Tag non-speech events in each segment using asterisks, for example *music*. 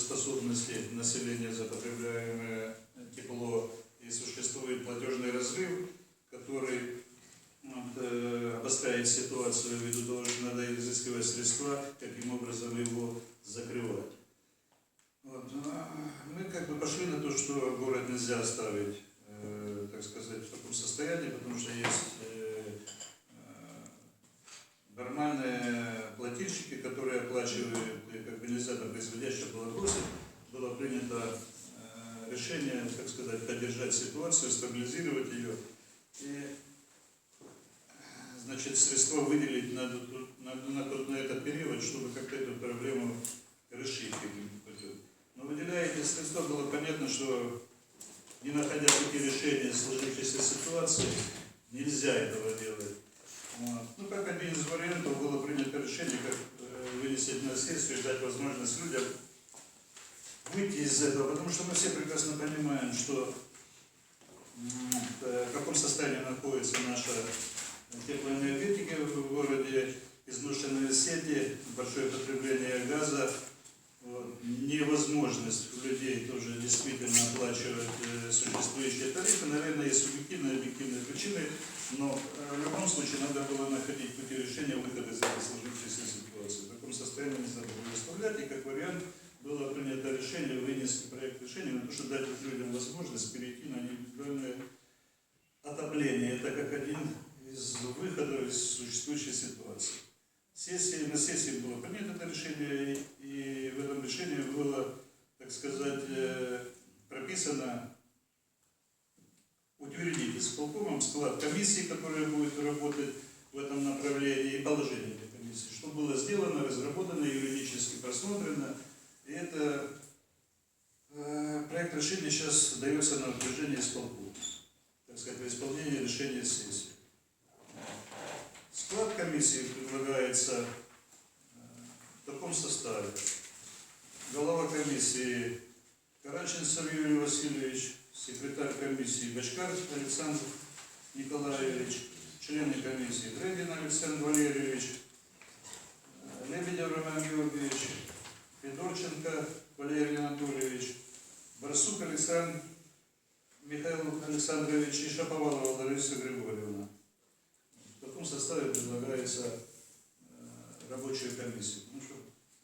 платежеспособности населения за потребляемое тепло и существует платежный разрыв, который э, обостряет ситуацию ввиду того, что надо изыскивать средства, каким образом его закрывать. Вот. а Мы как бы пошли на то, что город нельзя оставить, э, так сказать, в таком состоянии, потому что есть э, э, нормальные плательщики, которые оплачивают, и как бы нельзя там производящего было бросить, было принято э, решение, так сказать, поддержать ситуацию, стабилизировать ее и значит, средства выделить на, на, на, на этот период, чтобы как-то эту проблему решить. Но выделяя эти средства, было понятно, что не находя пути решения сложившейся ситуации, нельзя этого делать. Вот. Ну, как один из вариантов было принято решение, как э, вынести на сессию и дать возможность людям выйти из этого, потому что мы все прекрасно понимаем, что э, в каком состоянии находится наша теплоэнергетика в городе, изношенные сети, большое потребление газа, невозможность у людей тоже действительно оплачивать э, существующие тарифы. Наверное, есть субъективные объективные причины, но э, в любом случае надо было находить пути решения выхода из этой сложившейся ситуации. В таком состоянии не надо было оставлять, и как вариант было принято решение вынести проект решения на то, чтобы дать людям возможность перейти на индивидуальное отопление. Это как один из выходов из существующей ситуации. Сессии, на сессии было принято это решение, и, в этом решении было, так сказать, э, прописано утвердить исполкомом склад комиссии, которая будет работать в этом направлении, и положение этой комиссии. Что было сделано, разработано, юридически просмотрено. И это э, проект решения сейчас дается на утверждение исполкома, так сказать, в исполнение решения сессии. Склад комиссии предлагается э, в таком составе. Голова комиссии Караченцев Юрий Васильевич, секретарь комиссии Бачкар Александр Николаевич, члены комиссии Дрегин Александр Валерьевич, э, Лебедев Роман Георгиевич, Федорченко Валерий Анатольевич, Барсук Александр Михаил Александрович и Шаповалова Лариса Григорьевна. Таком составе предлагается э, рабочая комиссия. Ну что,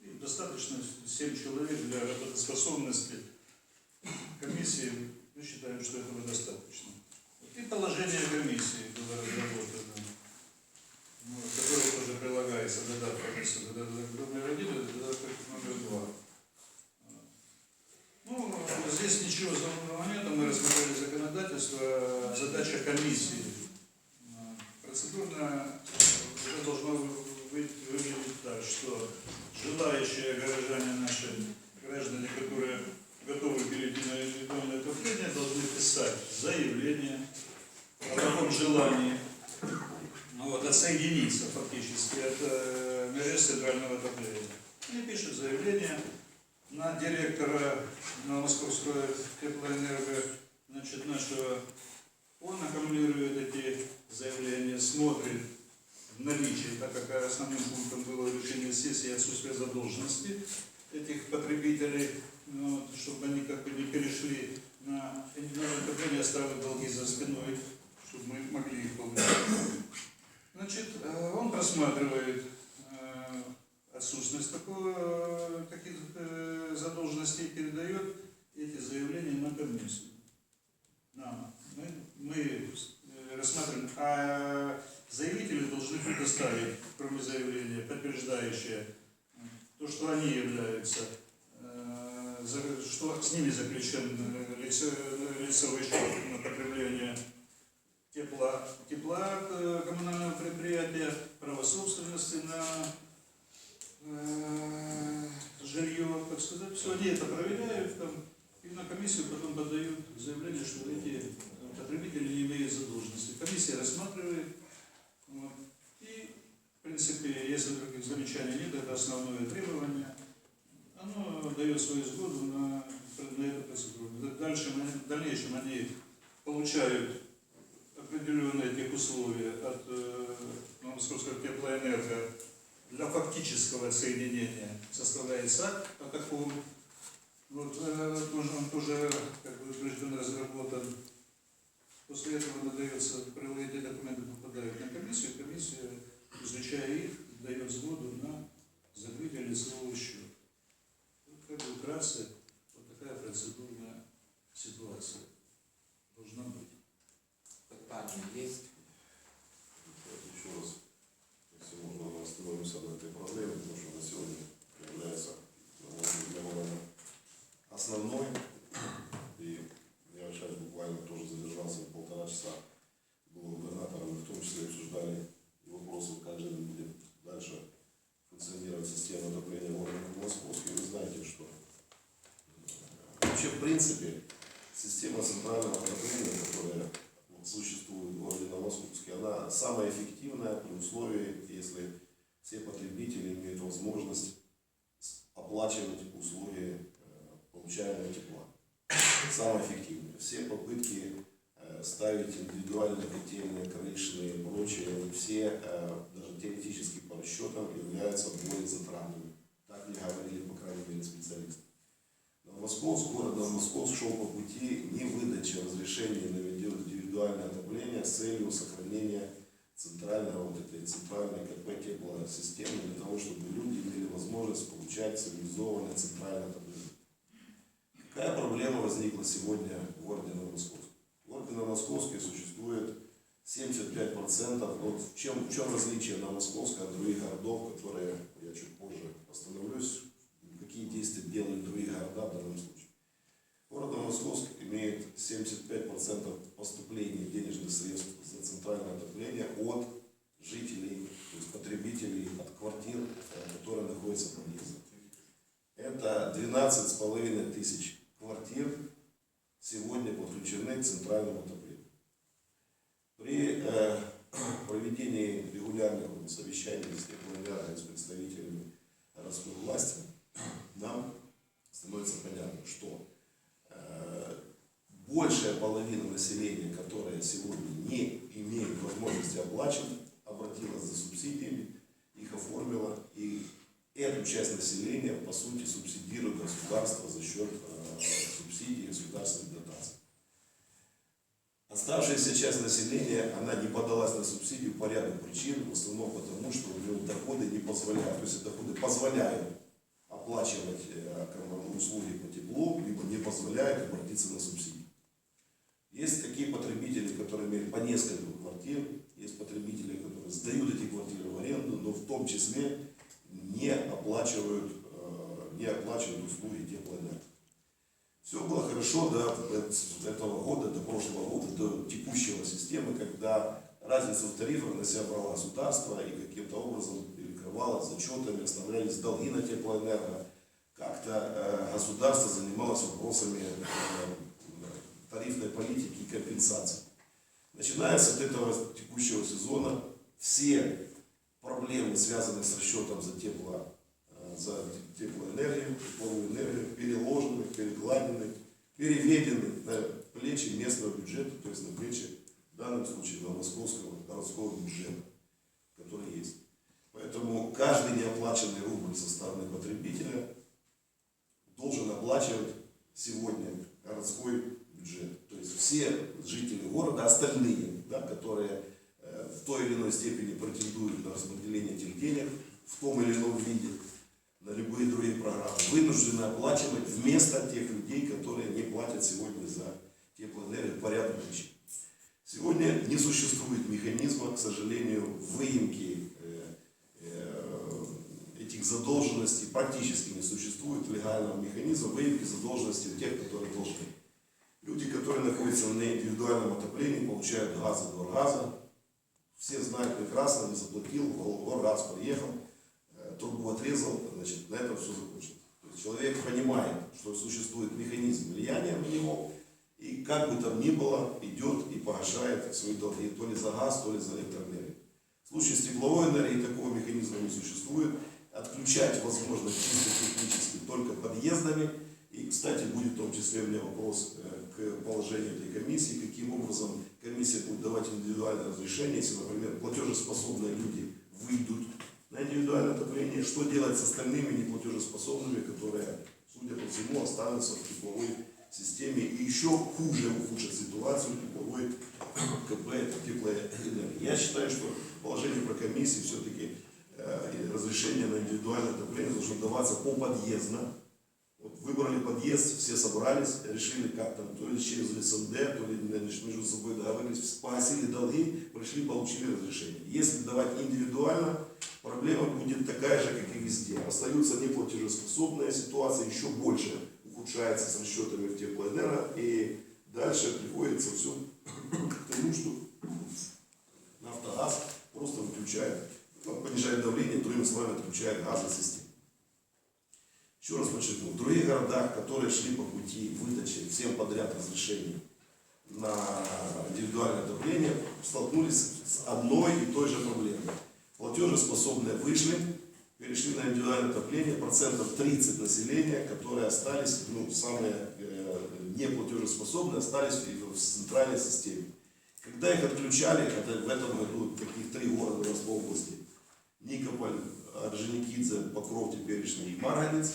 и достаточно 7 человек для работоспособности комиссии. Мы считаем, что этого достаточно. И положение комиссии было разработано, ну, которое тоже прилагается додаток додаток номер один додаток номер два. Ну, здесь ничего заумного нет, мы рассмотрели законодательство, задача комиссии. А, Процедурно это должно быть, выглядеть так, что желающие горожане наши, граждане, которые готовы перейти на индивидуальное отопление, должны писать заявление о таком желании, ну вот, отсоединиться фактически от э, мережи центрального отопления. Они пишут заявление на директора на Московского теплоэнерго, значит, нашего, он аккумулирует эти заявления, смотрит наличие, так как основным пунктом было решение сессии отсутствие задолженности этих потребителей, ну, вот, чтобы они как бы не перешли на индивидуальное отопление, оставили долги за спиной, чтобы мы могли их получить. Значит, э, он просматривает э, отсутствность такого, э, таких задолженностей, передает эти заявления на комиссию. Нам. Мы, мы рассматриваем, а должны предоставить, кроме заявления, подтверждающее то, что они являются, э, что с ними заключен э, лице- лицевой счет на потребление тепла, тепла э, коммунального предприятия, право собственности на жилье, так сказать, все, они это проверяют там, и на комиссию потом подают заявление, что эти потребители не имеют задолженности. Комиссия рассматривает, принципе, если других замечаний нет, это основное требование, оно дает свою сгоду на, на эту процедуру. Дальше, в дальнейшем они получают определенные тех условия от э, Московского теплоэнерго для фактического соединения составляется акт о Вот э, тоже, он тоже как бы утвержден, разработан. После этого надается, эти документы попадают на комиссию, комиссия, изучая их, дает сгоду на закрытие лицевого счета. Вот как бы вкратце вот такая процедурная ситуация должна быть. Питання є. Еще раз, если можно, мы остановимся на этой проблеме, потому что на сегодня является, на мой взгляд, для меня основной. И я сейчас буквально тоже задержался полтора часа, был губернатором, и в том числе обсуждали и вопросы, как же будет дальше функционировать система отопления города Московский. Вы знаете, что э, вообще в принципе система центрального отопления, которая существует в городе Новомосковске, она самая эффективная при условии, если все потребители имеют возможность оплачивать услуги э, получаемого тепла. Самое эффективное. Все попытки э, ставить индивидуальные котельные, крышные и прочее, они все, э, даже теоретически по расчетам, являются более затратными. Так мне говорили, по крайней мере, специалисты. Новомосковск, город Новомосковск шел по пути не выдачи разрешения на индивидуальное отопление с целью сохранения центрального, вот этой центральной КП теплосистемы для того, чтобы люди имели возможность получать цивилизованное центральное отопление. Какая проблема возникла сегодня в городе Новомосковске? В городе Новомосковске существует 75%, вот в чем, в чем различие Новомосковска от других городов, которые я чуть позже остановлюсь, какие действия делают другие города в данном случае. Город Новомосковск имеет 75% поступлений денежных средств за центральное отопление от жителей, то есть потребителей, от квартир, э, которые находятся в подъездах. Это 12,5 тысяч квартир сегодня подключены к центральному отоплению. При э, *clears throat* проведении регулярных совещаний с теплоэнерго, с представителями городской власти, нам становится понятно, что э, большая половина населения, которая сегодня не имеет возможности оплачивать, обратилась за субсидиями, их оформила, и эту часть населения, по сути, субсидирует государство за счет э, субсидий государственных дотаций. Оставшаяся часть населения, она не подалась на субсидию по ряду причин, в основном потому, что у нее доходы не позволяют. То есть доходы позволяют оплачивать э, услуги по теплу, либо не позволяют обратиться на субсидии. Есть такие потребители, которые имеют по несколько квартир, есть потребители, которые сдают эти квартиры в аренду, но в том числе не оплачивают, э, не оплачивают услуги теплоэнерго. Все было хорошо до этого года, до прошлого года, до текущего системы, когда разницу в тарифах на себя брало государство и каким-то образом перекрывало зачетами, оставлялись долги на теплоэнерго. Как-то э, государство занималось вопросами э, тарифной политики и компенсации. Начиная с этого текущего сезона, все проблемы, связанные с расчетом за тепло, э, за теплоэнергию, тепловую энергию, переложены, перекладены, переведены на плечи местного бюджета, то есть на плечи, в данном случае, на московского городского бюджета, который есть. Поэтому каждый неоплаченный рубль со стороны потребителя должен оплачивать сегодня городской бюджет. То есть все жители города, остальные, да, которые э, в той или иной степени претендуют на распределение этих денег в том или ином виде, на любые другие программы, вынуждены оплачивать вместо тех людей, которые не платят сегодня за теплоэнергию по ряду причин. Сегодня не существует механизма, к сожалению, выемки э, э, этих задолженностей, практически не существует легального механизма выемки задолженностей у тех, которые должны. Люди, которые находятся на индивидуальном отоплении, получают газ за два газа. Все знают прекрасно, не заплатил, в газ приехал, э, трубу отрезал, значит, на этом все закончилось. То есть человек понимает, что существует механизм влияния на него, и как бы там ни было, идет и погашает свои долги, то ли за газ, то ли за электроэнергию. В случае с тепловой энергией такого механизма не существует. Отключать возможно чисто технически только подъездами. И, кстати, будет в том числе у меня вопрос э, к положению этой комиссии, каким образом комиссия будет давать индивидуальное разрешение, если, например, платежеспособные люди выйдут на индивидуальное отопление, что делать с остальными неплатежеспособными, которые судя по всему, останутся в тепловой системе и еще хуже ухудшат ситуацию тепловой КП, это теплая энергия. Я считаю, что положение про комиссии все-таки разрешение на индивидуальное отопление должно даваться по подъездно. Вот выбрали подъезд, все собрались, решили как там, то ли через СНД, то ли между собой договорились, погасили долги, пришли, получили разрешение. Если давать индивидуально, проблема будет такая же, как и везде. Остаются неплатежеспособные ситуации, еще больше ухудшается с расчетами в теплоэнерго, и дальше приходится все к тому, что Нафтогаз просто выключает, ну, понижает давление, другими словами, отключает газосистему. Еще раз подчеркну, в других городах, которые шли по пути выдачи всем подряд разрешений на индивидуальное отопление, столкнулись с одной и той же проблемой. Платежеспособные вышли, перешли на индивидуальное отопление, процентов 30 населения, которые остались, ну, самые э, неплатежеспособные, остались в в центральной системе. Когда их отключали, это в этом году таких три города в Ростовской области, Никополь, Орджоникидзе, Покров теперешний и Марганец,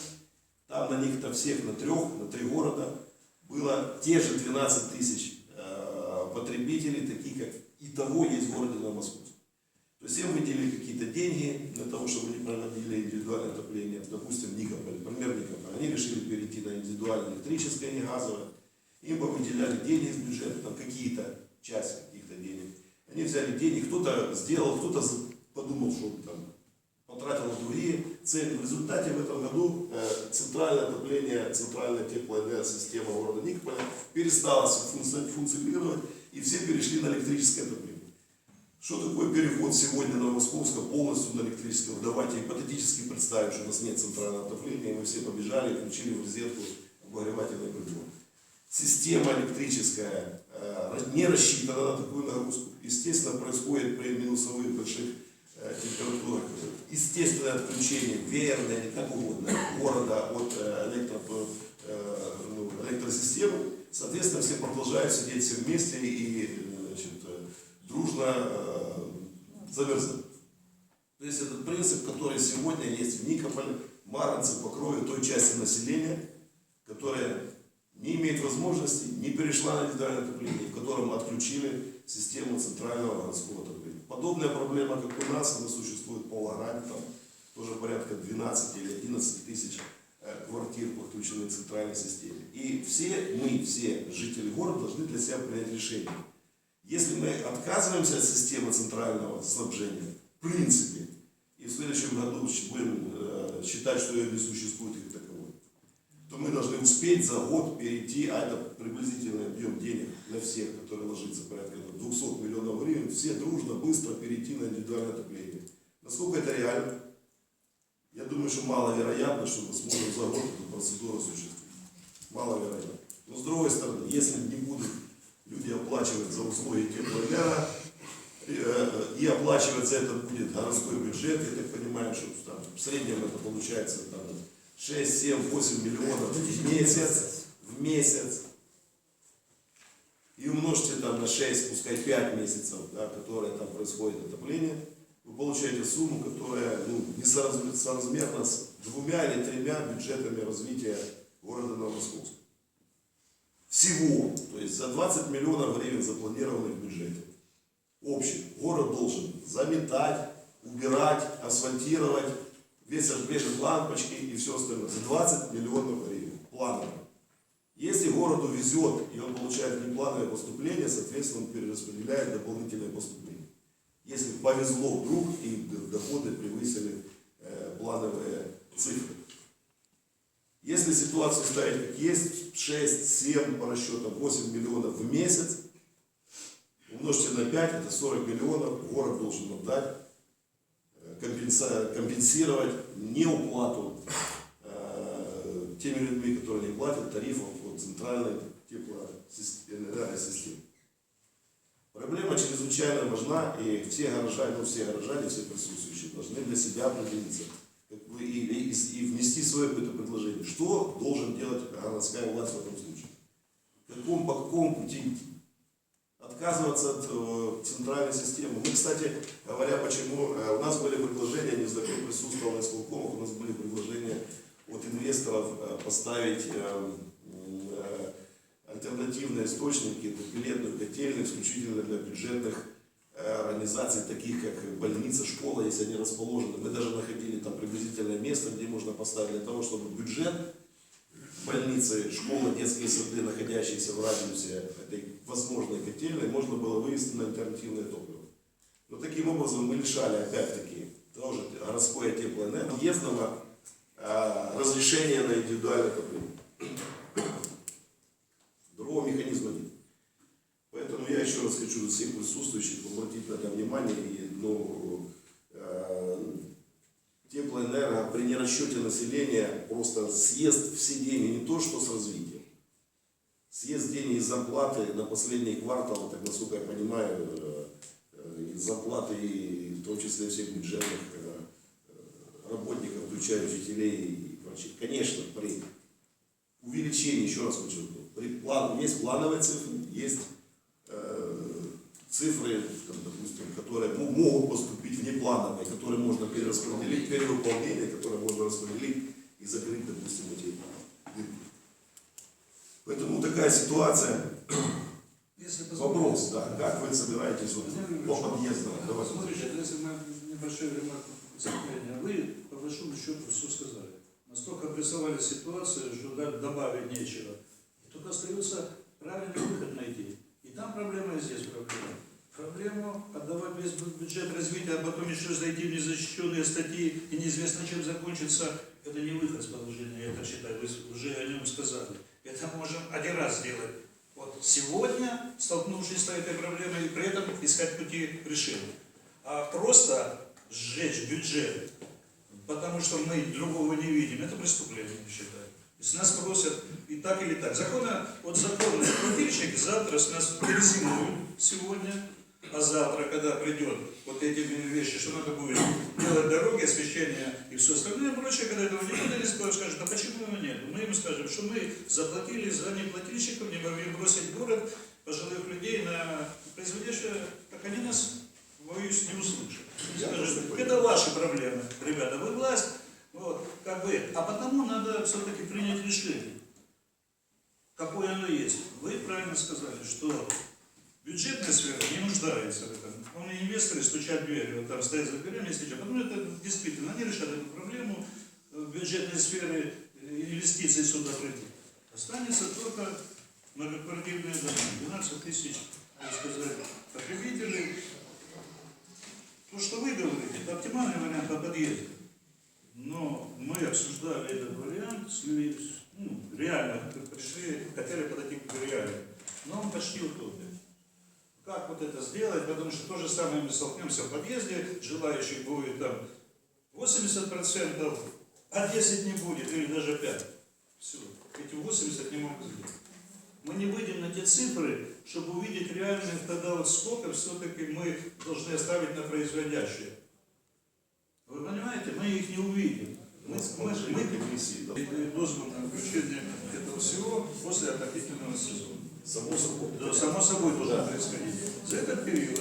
там на них-то всех на трех, на три города было те же 12 тысяч э, потребителей, такие как и того есть в городе Новомосковск. То им выделили какие-то деньги для того, чтобы они проводили индивидуальное отопление, допустим, Никополь, например, Никополь. Они решили перейти на индивидуальное электрическое, а не газовое. Им бы выделяли деньги из бюджета, там какие-то, часть каких-то денег. Они взяли деньги, кто-то сделал, кто-то подумал, что там потратил на другие цели. В результате в этом году э, центральное отопление, центральная теплоэнергосистема города Никополя перестала функци- функционировать, и все перешли на электрическое отопление. Что такое переход сегодня на Московска полностью на электрическое? Давайте гипотетически представим, что у нас нет центрального отопления, и мы все побежали включили в розетку обогревательный прибор. Система электрическая э, не рассчитана на такую нагрузку. Естественно, происходит при минусовых больших э, температурах. Естественное отключение, веерное, или как угодно, города от э, электро- ну, электросистемы. Соответственно, все продолжают сидеть все вместе и значит, дружно замерзнуть. То есть этот принцип, который сегодня есть в Никополе, Маранце, Покрове, той части населения, которая не имеет возможности, не перешла на индивидуальное отопление, в котором отключили систему центрального городского отопления. Подобная проблема, как у нас, она существует в Павлограде, там тоже порядка 12 или 11 тысяч э, квартир подключены к центральной системе. И все мы, все жители города должны для себя принять решение. Если мы отказываемся от системы центрального снабжения, в принципе, и в следующем году будем э, считать, что ее не существует как таковой, то мы должны успеть за год перейти, а это приблизительный объем денег для всех, который ложится порядка там, 200 миллионов гривен, все дружно, быстро перейти на индивидуальное отопление. Насколько это реально? Я думаю, что маловероятно, что мы сможем за год эту процедуру осуществить. Маловероятно. Но с другой стороны, если не будут люди оплачивать за услуги теплоэнерго, и, э, за это будет городской бюджет, я так понимаю, что там, в среднем это получается там, 6, 7, 8 миллионов в месяц, в месяц. И умножьте там на 6, пускай 5 месяцев, да, которые там происходит отопление, вы получаете сумму, которая ну, несоразмерна соразмерна с двумя или тремя бюджетами развития города Новомосковска. Всего, то есть за 20 миллионов гривен запланированных в бюджете. Общий. Город должен заметать, убирать, асфальтировать, вешать, вешать лампочки и все остальное. За 20 миллионов гривен. Планово. Если городу везет, и он получает внеплановое поступление, соответственно, он перераспределяет дополнительное поступление. Если повезло вдруг, и доходы превысили э, плановые цифры. Если ситуацию ставить как есть, 6, 7 по расчетам, 8 миллионов в месяц, умножьте на 5, это 40 миллионов, город должен отдать, э, компенсировать неуплату э, теми людьми, которые не платят тарифов по центральной теплосистеме. Проблема чрезвычайно важна, и все горожане, ну, все горожане, все присутствующие должны для себя определиться и, и- и внести свое какое-то предложение. Что должен делать городская власть в этом случае? Каком, по какому пути? Отказываться от э, центральной системы. Мы, кстати, говоря, почему, э, у нас были предложения, не знаю, присутствовал на исполкомах, у нас были предложения от инвесторов э, поставить э, э, альтернативные источники, это пилетную котельную исключительно для бюджетных организаций, таких как больница, школа, если они расположены. Мы даже находили там приблизительное место, где можно поставить для того, чтобы бюджет больницы, школы, детские сады, находящиеся в радиусе этой возможной котельной, можно было вывести на альтернативное топливо. Но таким образом мы лишали, опять-таки, тоже городское теплоэнерго въездного а, разрешения на индивидуальное топливо. Другого механизма нет. Еще раз хочу всех присутствующих обратить на это внимание. И, ну, э, теплоэнерго при нерасчете населения просто съест все деньги, не то что с развитием. Съест деньги из зарплаты на последний квартал, так насколько я понимаю, э, из зарплаты и в том числе всех бюджетных э, работников, включая учителей и врачей. Конечно, при увеличении, еще раз подчеркну, при план, есть плановые цифры, есть цифры, там, допустим, которые мо- могут поступить внеплановые, которые можно перераспределить, перевыполнение, которые можно распределить и закрыть, допустим, эти дырки. Поэтому такая ситуация. Если Вопрос, да, как вы собираетесь вот по подъездам? Давай. Смотрите, это если мы небольшой ремарк вы по большому счету все сказали. Настолько обрисовали ситуацию, что добавить нечего. Только остается правильный выход найти. Проблема, и здесь проблема. Проблему отдавать весь бю- бюджет развития, а потом еще зайти в незащищенные статьи, и неизвестно, чем закончится, это не выход с положения, я так считаю, вы уже о нем сказали. Это можем один раз сделать. Вот сегодня, столкнувшись с этой проблемой, и при этом искать пути решения. А просто сжечь бюджет, потому что мы другого не видим, это преступление, я считаю. Если нас просят и так или так. Законно, вот законный плательщик завтра с нас перезимуют сегодня, а завтра, когда придет вот эти вещи, что надо будет делать дороги, освещение и все остальное прочее, когда этого не будет, они скажут, а почему его нет? Мы им скажем, что мы заплатили за неплательщиков, не могли бросить город пожилых людей на производящее, как они нас, боюсь, не услышат. Они Я скажут, просто это понимаю. ваши проблемы, ребята, вы власть, вот, как бы, а потому надо все-таки принять решение. Какое оно есть? Вы правильно сказали, что бюджетная сфера не нуждается в этом. Он и инвесторы стучат в дверь, вот там стоят за дверями и стучат. Потому это действительно, они решат эту проблему э, бюджетной сферы, э, инвестиций сюда придут. Останется только многоквартирные дома, 12 тысяч, так сказать, потребителей. То, что вы говорите, это оптимальный вариант по подъезду. Но мы обсуждали этот вариант, ну, реально пришли, хотели подойти к реальному. Но он почти утопен. Вот это сделать? Потому что то же самое мы столкнемся в подъезде, желающих будет там 80%, а 10 не будет, или даже 5. Все. Эти 80 не могут сделать. Мы не выйдем на те цифры, чтобы увидеть реально тогда вот сколько все-таки мы должны оставить на производящее. Вы понимаете, мы их не увидим. Мы, мы, мы да. дозвол на включение этого всего после отопительного сезона. Само собой. Само собой должно происходить. За этот период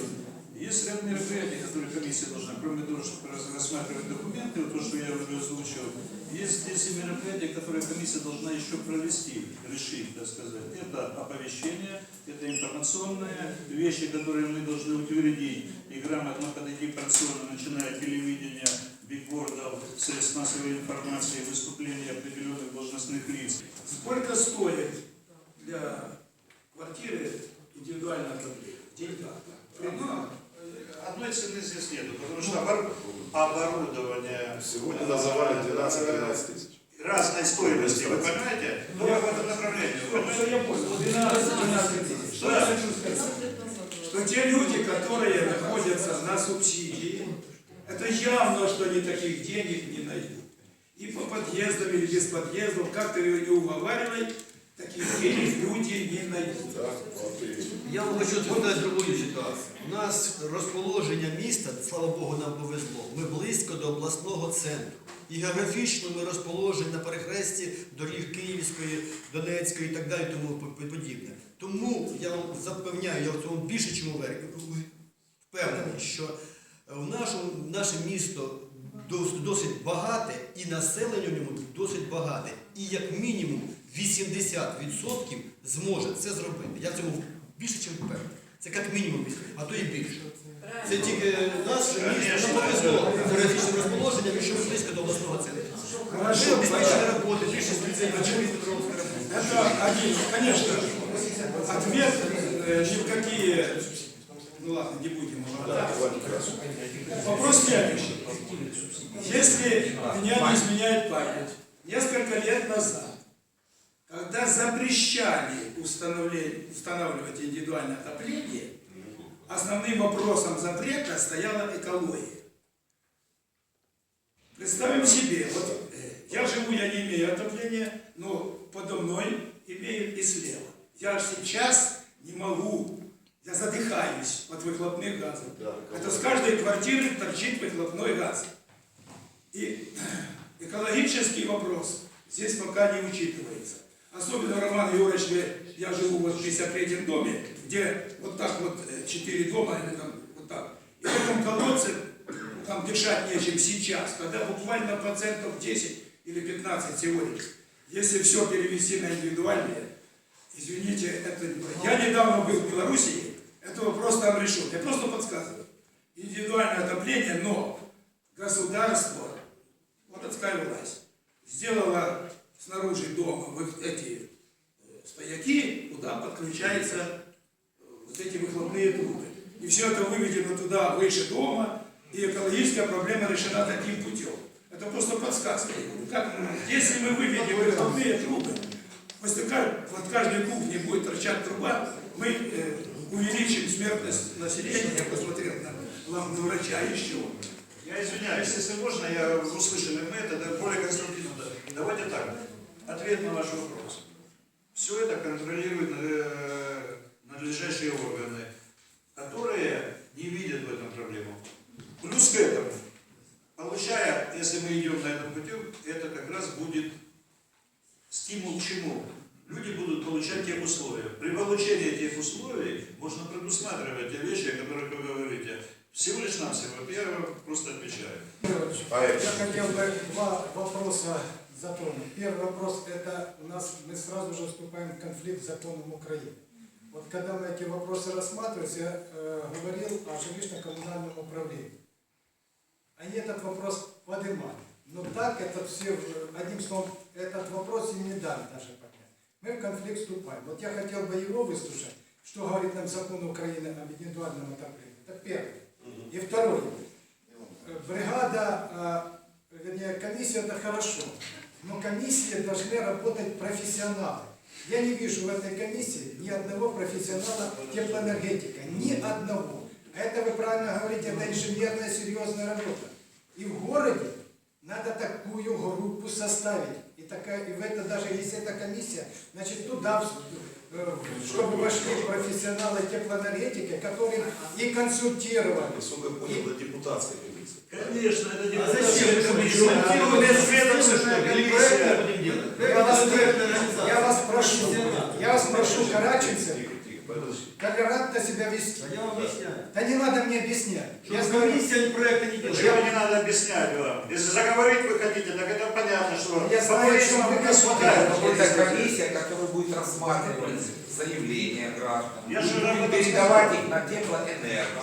есть ряд мероприятий, которые комиссия должна, кроме того, чтобы раз- рассматривать документы, вот то, что я уже озвучил, есть здесь и мероприятия, которые комиссия должна еще провести, решить, так сказать. Это оповещение, это информационные вещи, которые мы должны утвердить и грамотно подойти порционно, начиная от телевидения, бигбордов, средств массовой информации, выступления определенных должностных лиц. Сколько стоит для квартиры индивидуальное отопление? В деньгах. Одно- Одной цены здесь нету, потому что обор- оборудование Сегодня называли 12-13 тысяч. разной стоимости, вы понимаете? Ну, в этом направлении, Что я понял, 12-12 тысяч. Что я хочу сказать? Что те люди, которые находятся на субсидии, это явно, что они таких денег не найдут. И по подъездам или без подъездов, как ты не уговаривай, таких денег люди не найдут. Да, вот и Я вам хочу сказати другу ситуацію. У нас розположення міста, слава Богу, нам повезло. Ми близько до обласного центру. І географічно ми розположені на перехресті доріг Київської, Донецької і так далі, тому подібне. Тому я вам запевняю, я в цьому більше, ніж впевнений, що в нашому, наше місто досить багате, і населення в ньому досить багате. І як мінімум 80% зможе це зробити. Я в цьому більше, ніж впевнений. Це як мінімум, а то і більше. Це тільки наше місто нам повезло географічним розположенням, і що ми близько до обласного центру. Ми Хорошо, обезпечені роботи, більше спеціалістів Петровської роботи. Это один, конечно, ответ э, ни в какие, ну ладно, не будем углубляться. Вопрос следующий. Если меня не изменяет память, несколько лет назад, когда запрещали устанавливать индивидуальное отопление, основным вопросом запрета стояла экология. Представим себе, вот э, я живу, я не имею отопления, но подо мной имею и слева. Я сейчас не могу, я задыхаюсь от выхлопных газов. Это с каждой квартиры торчит выхлопной газ. И *clears throat* экологический вопрос здесь пока не учитывается. Особенно, Роман Юрьевич, я живу вот в 53-м доме, где вот так вот э, четыре дома, или там вот так. И в этом колодце там дышать нечем сейчас, когда буквально процентов 10 или 15 всего лишь. Если все перевести на индивидуальные, извините, это не Я недавно был в Белоруссии, это вопрос там решен. Я просто подсказываю. Индивидуальное отопление, но государство, городская власть, сделала снаружи дома вот эти э, стояки, куда подключаются э, вот эти выхлопные трубы. И все это выведено туда, выше дома, и экологическая проблема решена таким путем. Это просто подсказка. Как, если мы выведем выхлопные трубы, после под каждой кухней будет торчать труба, мы э, увеличим смертность населения, я посмотрел на главного врача еще. Я извиняюсь, если можно, я услышали мы это более конструктивно. Давайте так. Ответ на ваш вопрос. Все это контролируют э, надлежащие органы, которые не видят в этом проблему. Плюс к этому, получая, если мы идем на этом пути, это как раз будет стимул к чему? Люди будут получать тех условия. При получении тех условий можно предусматривать те вещи, о которых вы говорите. Всего лишь навсего. Вот я просто отвечаю. Я хотел бы два вопроса затронуть. Первый вопрос – это у нас мы сразу же вступаем в конфликт с законом Украины. Вот когда мы эти вопросы рассматривали, я э, говорил о жилищно-коммунальном управлении. Они этот вопрос поднимали. Но так это все, одним словом, этот вопрос им не дали даже поднять. Мы в конфликт вступаем. Вот я хотел бы его выслушать, что говорит нам закон Украины об индивидуальном отоплении. Это первое. И второе. Бригада, э, вернее, комиссия это хорошо, но комиссии должны работать профессионалы. Я не вижу в этой комиссии ни одного профессионала теплоэнергетика, ни одного. Это вы правильно говорите, это инженерная серьезная работа. И в городе надо такую группу составить. И, такая, и в это даже если это комиссия, значит туда, э, чтобы вошли профессионалы теплоэнергетики, которые и консультировали, Насколько я понял, это депутатская. Конечно, это А зачем вы? Или проект будем делать? Я вас, Проектная организация. я вас прошу, я вас прошу, караченцев, тихо, подожди. толерантно себя вести. А я вам объясняю. Да не надо мне объяснять. Что Я говорю, комиссия проекта не делает. Чего не надо объяснять вам? Если заговорить вы хотите, так это понятно, что Я знаю, что вы не хватает. Это комиссия, которая будет рассматривать заявления граждан. Я же передавать их на теплоэнерго.